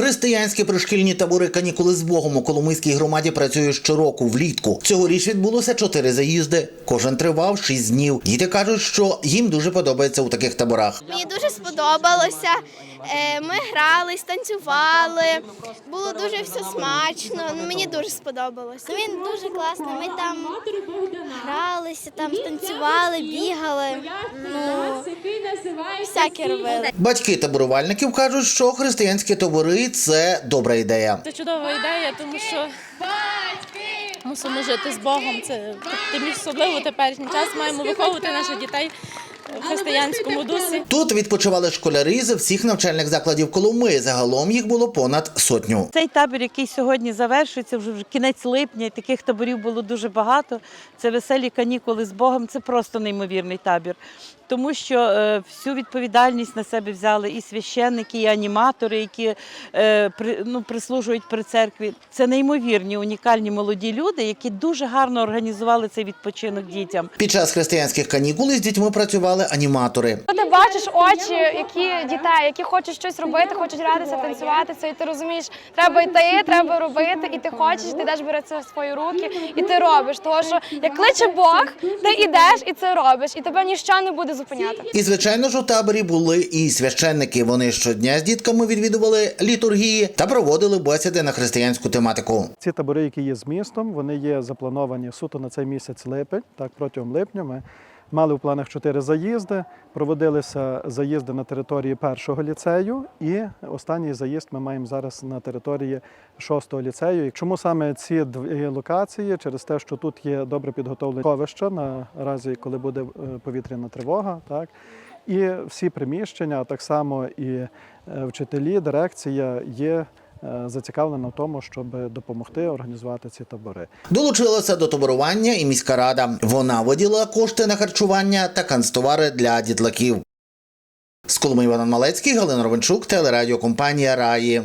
Християнські пришкільні табори канікули з Богом у Коломийській громаді працюють щороку влітку. Цьогоріч відбулося чотири заїзди. Кожен тривав шість днів. Діти кажуть, що їм дуже подобається у таких таборах. Мені дуже сподобалося. Е, Ми грались, танцювали. Було дуже все смачно. Ну, Мені дуже сподобалося. Він дуже класний. Ми там гралися, там танцювали, бігали. Ну, всяке робили. Батьки таборувальників кажуть, що християнські табори це добра ідея. Це чудова ідея, тому що мусимо жити з Богом. Це тим особливо теперішній час маємо виховувати наших дітей християнському дусі. Тут відпочивали школярі з всіх навчальних закладів Коломи. Загалом їх було понад сотню. Цей табір, який сьогодні завершується, вже кінець липня, і таких таборів було дуже багато. Це веселі канікули з Богом. Це просто неймовірний табір. Тому що е, всю відповідальність на себе взяли і священники, і аніматори, які е, при, ну, прислужують при церкві. Це неймовірні, унікальні молоді люди, які дуже гарно організували цей відпочинок дітям. Під час християнських канікул із дітьми працювали аніматори. Коли ти бачиш очі, які дітей, які хочуть щось робити, хочуть гратися, танцюватися, і ти розумієш, треба йти, треба робити, і ти хочеш, ти йдеш береш це в свої руки, і ти робиш. Тому що як кличе Бог, ти йдеш і це робиш, і тебе ніщо не буде зупиняти. І звичайно ж у таборі були і священники. Вони щодня з дітками відвідували літургії та проводили бесіди на християнську тематику. Ці табори, які є з містом, вони є заплановані суто на цей місяць липень. Так, протягом липня ми мали в планах чотири заїзди. Проводилися заїзди на території першого ліцею, і останній заїзд ми маємо зараз на території шостого ліцею. Чому саме ці дві локації? Через те, що тут є добре підготовлені сховища на разі, коли буде е, повітряна тривога, так. І всі приміщення, так само і е, вчителі, дирекція є зацікавлена в тому, щоб допомогти організувати ці табори. Долучилася до таборування і міська рада. Вона виділила кошти на харчування та канцтовари для дітлаків. З Коломи Іван Малецький, Галина Ровенчук, телерадіокомпанія Раї.